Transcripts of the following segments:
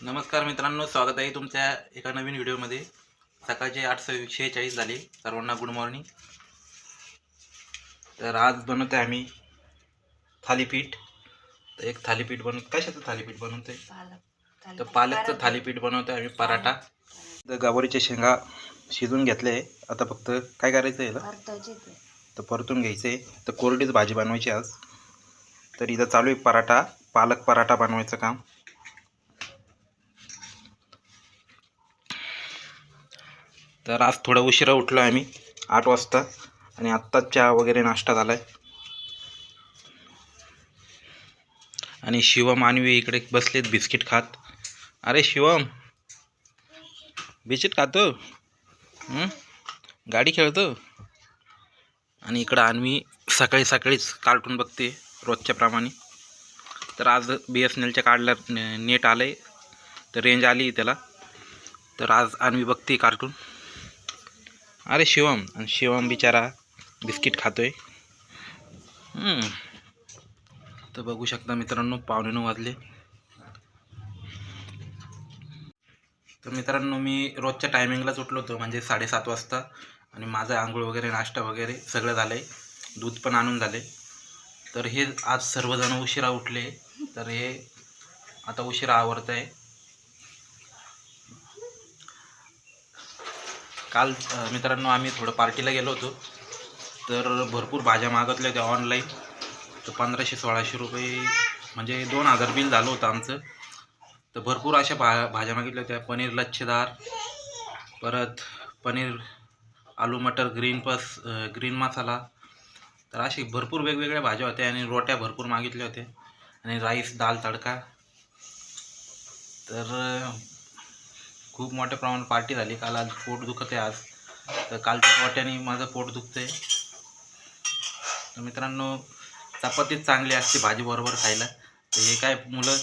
नमस्कार मित्रांनो स्वागत आहे तुमच्या एका नवीन व्हिडिओमध्ये. सकाळचे आठ शेहेचाळीस झाले सर्वांना गुड मॉर्निंग तर आज बनवत आहे आम्ही थालीपीठ. तर एक थालीपीठ बनवत कशाचं थालीपीठ बनवतो आहे तर पालकचं थालीपीठ बनवतो आहे आम्ही पराठा. तर गावरीच्या शेंगा शिजून घेतले आहे. आता फक्त काय करायचं आहे याला? तर परतून घ्यायचं आहे. तर कोरडीच भाजी बनवायची आज. तर इथं चालू आहे पराठा. पालक पराठा बनवायचं काम. तर आज थोडा उशिरा उठलो आम्ही आठ वाजता. आणि आत्ताच चहा वगैरे नाश्ता झाला आहे आणि शिवम आणवी इकडे बसलेत बिस्किट खात. अरे शिवम बिस्किट खातो? गाडी खेळतो? आणि इकडं आणवी सकाळी सकाळीच कार्टून बघते रोजच्याप्रमाणे तर आज बी एस एन एलच्या कार्डला नेट आलं आहे तर रेंज आली त्याला. तर आज आणवी बघते कार्टून. अरे शिवम आणि शिवम बिचारा बिस्किट खातोय. तर बघू शकता मित्रांनो पावणे नऊ वाजले. तर मित्रांनो मी रोजच्या टायमिंगलाच उठलो होतो म्हणजे साडेसात वाजता. आणि माझा आंघोळ वगैरे नाश्ता वगैरे सगळं झालं आहे दूध पण आणून झाले. तर हे आज सर्वजण उशिरा उठले. तर हे आता उशिरा आवडत आहे काल मित्रांनो आम्ही थोडं पार्टीला गेलो होतो. तर भरपूर भाज्या मागतल्या होत्या ऑनलाईन. तर पंधराशे सोळाशे रुपये म्हणजे दोन हजार बिल झालं होतं आमचं. तर भरपूर अशा भा भाज्या मागितल्या होत्या. पनीर लच्छेदार परत paneer aloo matar green peas green masala. तर अशी भरपूर वेगवेगळ्या भाज्या होत्या आणि रोट्या भरपूर मागितल्या होत्या. आणि राईस दाल तडका. तर खूप मोठ्या प्रमाणात पार्टी झाली. काल आज पोट दुखत आहे आज. तर कालच्या रोट्याने माझं पोट दुखतं आहे तर मित्रांनो चपातीच चांगली असते भाजीबरोबर खायला. तर हे काय मुलं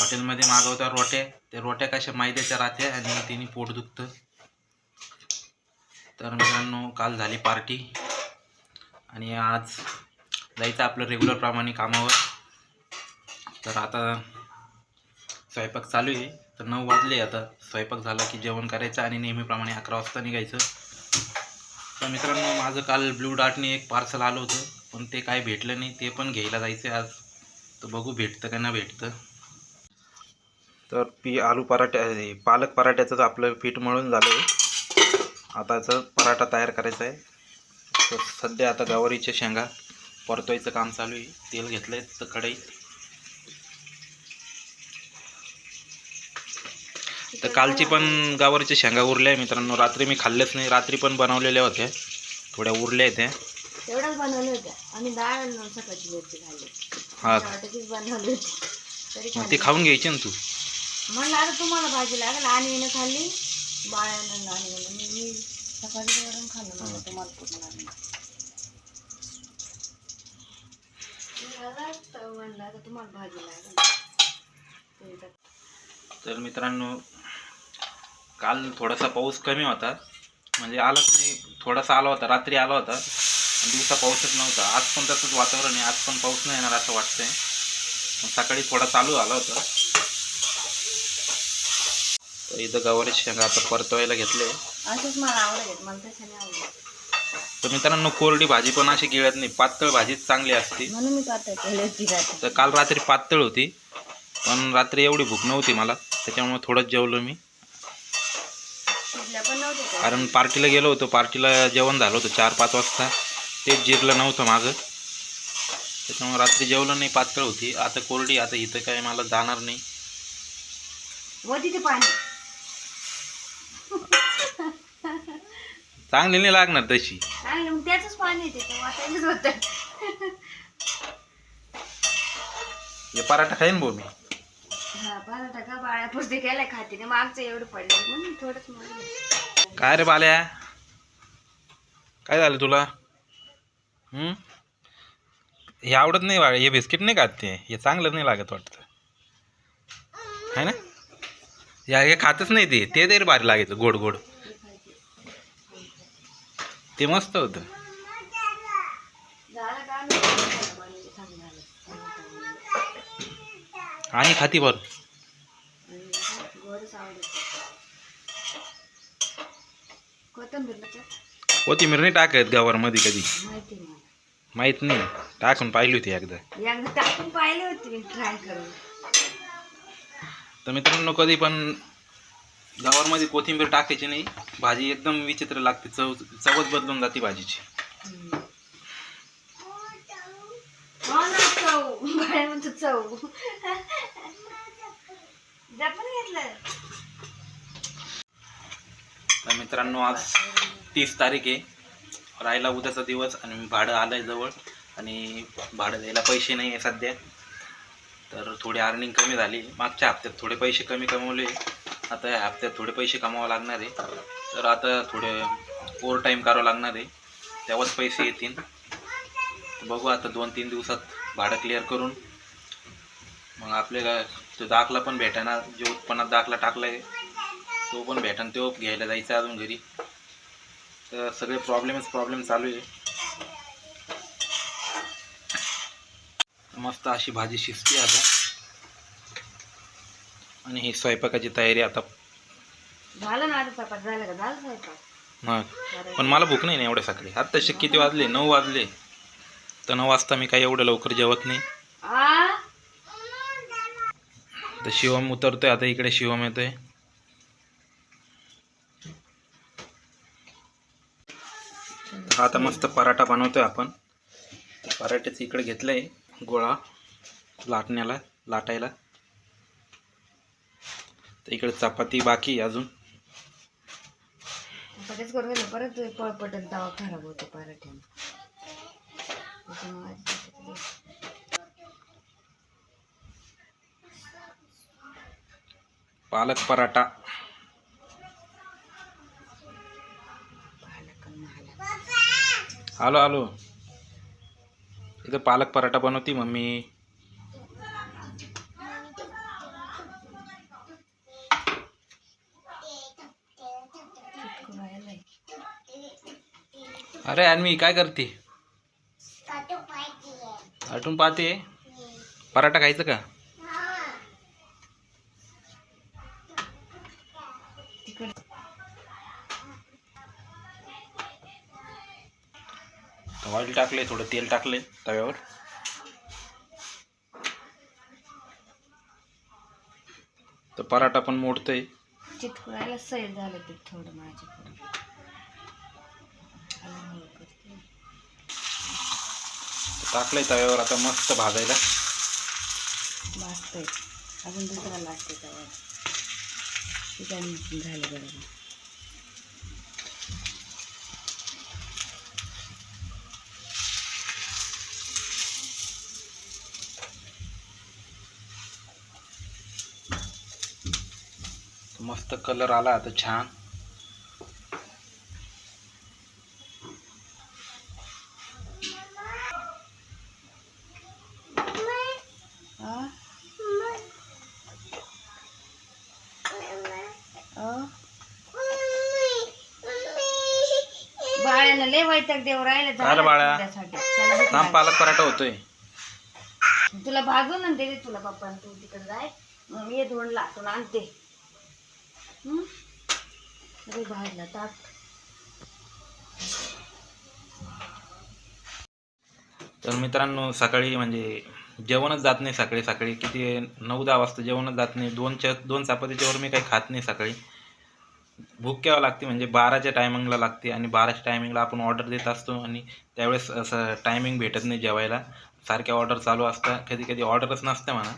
हॉटेलमध्ये मागवतात रोट्या. त्या रोट्या कशा मैद्याच्या राहत्या आणि तिने पोट दुखतं. तर मित्रांनो काल झाली पार्टी. आणि आज जायचं आपलं रेग्युलर प्रमाणे कामावर. तर आता स्वयंपाक चालू आहे. तर नऊ वाजले आता. स्वयंपाक झाला की जेवण करायचं आणि नेहमीप्रमाणे अकरा वाजता निघायचं. तर मित्रांनो माझं काल ब्लू डार्टने एक पार्सल आलं होतं पण ते काय भेटलं नाही. ते पण घ्यायला जायचं आज. तर बघू भेटतं का ना भेटतं. तर पी आलू पराठ्या पालक पराठ्याचं आपलं पीठ मळून झालं आहे आताचं पराठा तयार करायचा आहे. तर सध्या आता गवारीच्या शेंगा परतवायचं काम चालू आहे. तेल घेतलं आहे तर कढईत तर कालची पण गावरच्या शेंगा उरल्या आहे मित्रांनो. रात्री मी खाल्ल्याच नाही. रात्री पण बनवलेल्या होत्या थोड्या उरल्या आहेत त्या. तेवढ्याच बनवले होत्या. आणि डाळ आणि सकाळची मिरची खाल्ली. हा. बटाट्याचीच बनवली होती. तरी मग खाल्ली. ते खाऊन घ्यायची ना तू? म्हणलं आता तुम्हाला भाजी लागेल. आणि येणं खाल्ली. बाळ्यानं आणि येणं मी मी सकाळी वरून खाल्लं. मला तुम्हाला पूर्ण लागलं म्हणलं आता तुम्हाला भाजी लागेल. ते तर तर मित्रांनो काल थोडासा पाऊस कमी होता. म्हणजे आलाच नाही. थोडासा आला होता. रात्री आला होता. दिवसा पाऊसच नव्हता. आज पण तसंच वातावरण आहे. आज पण पाऊस नाही येणार असं वाटतंय. सकाळी थोडा चालू आला होता. तर इथं गवारीची शेंगा आता परतवायला घेतले. तर मित्रांनो कोरडी भाजी पण अशी गिळत नाही. पातळ भाजीच चांगली असते. तर काल रात्री पातळ होती. पण रात्री एवढी भूक नव्हती मला. त्याच्यामुळे थोडंच जेवलो मी शिजल्या पण नव्हते त्या. कारण पार्टीला गेलो होतो पार्टीला जेवण झालं होतं चार पाच वाजता. तेच जिरलं नव्हतं माझं त्याच्यामुळे रात्री जेवलं नाही पातळ होती. आता कोरडी आता इथं काय मला जाणार नाही. चांगली नाही लागणार तशी. त्याच पाणी हे पराठा खाईन भाऊ मी. हा केलाय खाते मागचं एवढं पडलं. म्हणून थोडंच काय रे बाल्या? काय झालं तुला? हे आवडत नाही बाळ हे बिस्किट नाही खात ते. हे चांगलं नाही लागत वाटतं. आहे ना? या हे खातच नाही ते. ते तरी भारी लागायचं गोड गोड. ते मस्त होतं झालं का नाही पाणी चांगलं झालं आणि खाती बरं कोथिंबीर नाही टाकत गवारमध्ये कधी. माहिती नाही. टाकून पाहिली होती एकदा. टाकून पाहिले होते मी ट्राय करून. तर मित्रांनो कधी पण गवारमध्ये कोथिंबीर टाकायची नाही. भाजी एकदम विचित्र लागते. चव चवच बदलून जाते भाजीची. हो चव. चव. तर मित्रांनो आज तीस तारीख आहे. राहिला उद्याचा दिवस आणि भाडं आलं आहे जवळ. आणि भाडं द्यायला पैसे नाही आहे सध्या. तर थोडी अर्निंग कमी झाली. मागच्या हप्त्यात थोडे पैसे कमी कमवले. आता या हप्त्यात थोडे पैसे कमावं लागणार आहे. तर आता थोडे ओव्हर टाईम करावं लागणार आहे. तेव्हाच पैसे येतील. बघू आता दोन तीन दिवसात भाडं क्लिअर करून. मग आपल्याला तो दाखला पण भेटाना जो उत्पन्नात दाखला टाकला आहे तो पण भेटन तो घ्यायला जायचं अजून घरी. तर सगळे प्रॉब्लेमच प्रॉब्लेम चालू आहे. मस्त अशी भाजी शिजते आता. आणि ही स्वयंपाकाची तयारी आता. झालं ना आता झालं का? झालं स्वयंपाक? मग. पण मला भूक नाही ना एवढ्या सकाळी. आत्ताशी किती वाजले? नऊ वाजले. तर नऊ वाजता मी काही एवढं लवकर जेवत नाही. तर शिवम उतरतोय आता इकडे शिवम येतोय. आता मस्त पराठा बनवतोय आपण. पराठ्याचं इकडे घेतलंय गोळा लाटण्याला लाटायला. तर इकडे चपाती बाकी अजून. करून परत पळपटन तवा खराब होतो पराठ्यानं त्याच्यामुळे आधी चपाती दे. पालक पराठा. आलो आलो. इथं पालक पराठा बनवती मम्मी. अरे अन्वी काय करते? आटून पाहते? पराठा खायचं का? ऑइल टाकले थोडं तेल टाकले तव्यावर. तर पराठा पण मोडतोय. चिटकून राहिला सैल झालं ते थोडं माझ्याकडे. टाकलंय तव्यावर आता मस्त भाजायला. भाजतंय. अजून दुसरा लागते तवा. त्याच्याने झालं बरोबर मस्त कलर आला आता छान लय वैताग देव राहिलं झालं बाळा. त्याला. पालक पराठा होतोय तुला भाजून आणि दे तुला पप्पा तू तिकडे जाय मग मी धुवून लाटून आणते? अरे भाजला ताट तर मित्रांनो सकाळी म्हणजे जेवणच जात नाही सकाळी सकाळी किती नऊ दहा वाजता जेवणच जात नाही. दोनच्या दोन चपातीच्यावर मी काही खात नाही सकाळी. भूक केव्हा लागते म्हणजे बाराच्या टायमिंगला लागते आणि बाराच्या टायमिंगला आपण ऑर्डर देत असतो आणि त्यावेळेस असं टायमिंग भेटत नाही जेवायला. सारख्या ऑर्डर चालू असतात कधी कधी ऑर्डरच नसते म्हणा.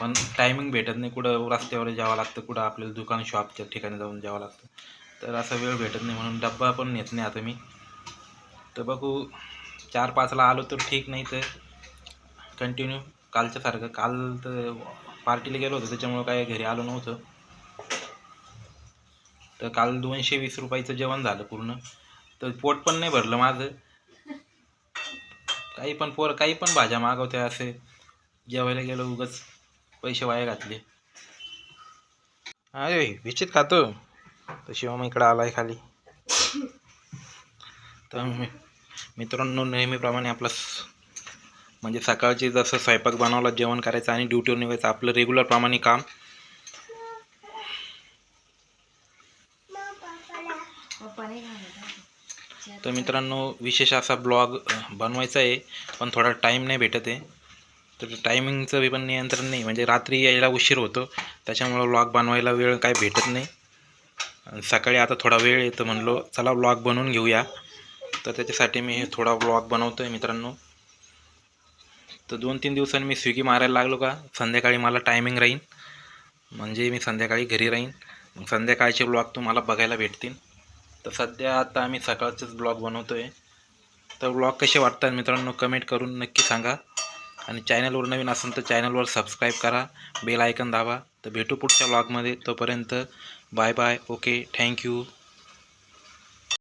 पण टायमिंग भेटत नाही. कुठं रस्त्यावर जावं लागतं कुठं आपल्याला दुकान शॉपच्या ठिकाणी जाऊन जावं लागतं. तर असा वेळ भेटत नाही म्हणून डब्बा पण नेत नाही आता मी. तर बघू चार पाचला आलो तर ठीक नाही तर कंटिन्यू कालच्यासारखं काल तर पार्टीला गेलो होतो त्याच्यामुळं काय घरी आलो नव्हतं. तर काल दोनशे वीस रुपयाचं जेवण झालं पूर्ण. तर पोट पण नाही भरलं माझं. काही पण पोर काही पण भाज्या मागवते असे. जेवायला गेलो उगाच. पैसे वाया घातले. अरे विचित खातो तर शिवम इकडं आलाय खाली. तर मित्रांनो नेहमीप्रमाणे आपला म्हणजे सकाळचे जसं स्वयंपाक बनवला जेवण करायचं आणि ड्युटीवर निघायचं आपलं रेग्युलर प्रमाणे काम. तर मित्रांनो विशेष असा ब्लॉग बनवायचा आहे पण थोडा टाईम नाही भेटत आहे. तर टायमिंगचं बी पण नियंत्रण नाही. म्हणजे रात्री यायला उशीर होतो. त्याच्यामुळं ब्लॉग बनवायला वेळ काय भेटत नाही. आणि सकाळी आता थोडा वेळ येतो म्हणलो चला ब्लॉग बनवून घेऊया. तर त्याच्यासाठी मी हे थोडा ब्लॉग बनवतो आहे मित्रांनो. तर दोन तीन दिवसांनी मी स्विगी मारायला लागलो का संध्याकाळी मला टायमिंग राहीन. म्हणजे मी संध्याकाळी घरी राहीन. मग संध्याकाळचे ब्लॉग तुम्हाला बघायला भेटतील. तर सध्या आता आम्ही सकाळचेच ब्लॉग बनवतो आहे तर ब्लॉग कसे वाटतात मित्रांनो कमेंट करून नक्की सांगा. आणि चॅनलवर नवीन असेल तर चॅनलवर सबस्क्राईब करा बेल आयकन दाबा. तर भेटू पुढच्या ब्लॉगमध्ये तोपर्यंत बाय बाय ओके थँक्यू